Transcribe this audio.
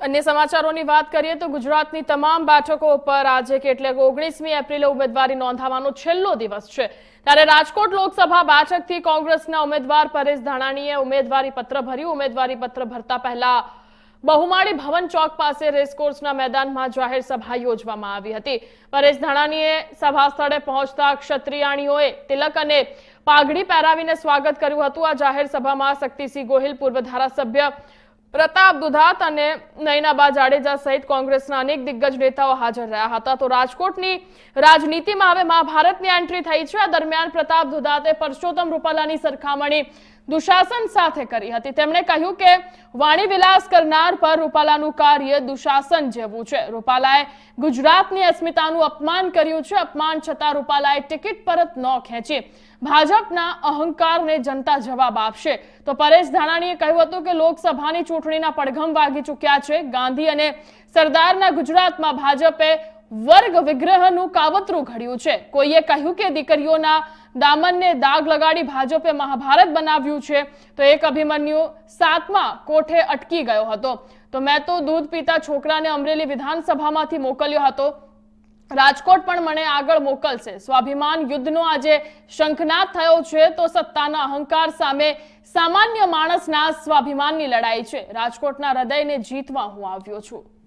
અન્ય સમાચારોની વાત કરીએ તો ગુજરાતની તમામ બેઠકો પર આજે કેટલેક ઓગણીસમી એપ્રિલે ઉમેદવારી નોંધાવાનો છેલ્લો દિવસ છે. ત્યારે રાજકોટ લોકસભા બેઠકથી કોંગ્રેસના ઉમેદવાર પરેશ ધાનાણીએ ઉમેદવારી પત્ર ભર્યું. ઉમેદવારી પત્ર ભરતા પહેલા બહુમાળી ભવન ચોક પાસે રેસકોર્સના મેદાનમાં જાહેર સભા યોજવામાં આવી હતી. પરેશ ધાનાણીએ સભા સ્થળે પહોંચતા ક્ષત્રિયાણીઓએ તિલક અને પાઘડી પહેરાવીને સ્વાગત કર્યું હતું. આ જાહેર સભામાં શક્તિસિંહ ગોહિલ પૂર્વ ધારાસભ્ય પ્રતાપ દુધાત અને નયનાબા જાડેજા સહિત કોંગ્રેસના અનેક દિગ્ગજ નેતાઓ હાજર રહ્યા હતા. તો રાજકોટની રાજનીતિમાં હવે મહાભારતની એન્ટ્રી થઈ છે. આ દરમિયાન પ્રતાપ દુધાતે પરસોત્તમ રૂપાલાની સરખામણી દુશાસન સાથે કરી હતી. તેમણે કહ્યું કે વાણી વિલાસ કરનાર પર રૂપાલાનું કાર્ય દુશાસન જેવું છે. રૂપાલાએ ગુજરાતની અસ્મિતાનું અપમાન કર્યું છે. અપમાન છતાં રૂપાલાએ ટિકિટ પરત ન ખેંચી. ભાજપના અહંકારને જનતા જવાબ આપશે. તો પરેશ ધાનાણીએ કહ્યું હતું કે લોકસભાની ચૂંટણીના પડઘમ વાગી ચૂક્યા છે. ગાંધી અને સરદારના ગુજરાતમાં ભાજપે વર્ગ વિગ્રહનું કાવતરું ઘડ્યું છે. કોઈએ કહ્યું કે દીકરીઓના દામનને દાગ લગાડી ભાજપે મહાભારત બનાવ્યું છે, તો એક અભિમન્યુ સાતમા કોઠે અટકી ગયો હતો. તો મેં તો દૂધ પીતા છોકરાને અમરેલી વિધાનસભામાંથી મોકલ્યો હતો. રાજકોટ પણ મને આગળ મોકલશે. સ્વાભિમાન યુદ્ધનો આજે શંખનાદ થયો છે, તો સત્તાના અહંકાર સામે સામાન્ય માણસના સ્વાભિમાનની લડાઈ છે. રાજકોટના હૃદયને જીતવા હું આવ્યો છું.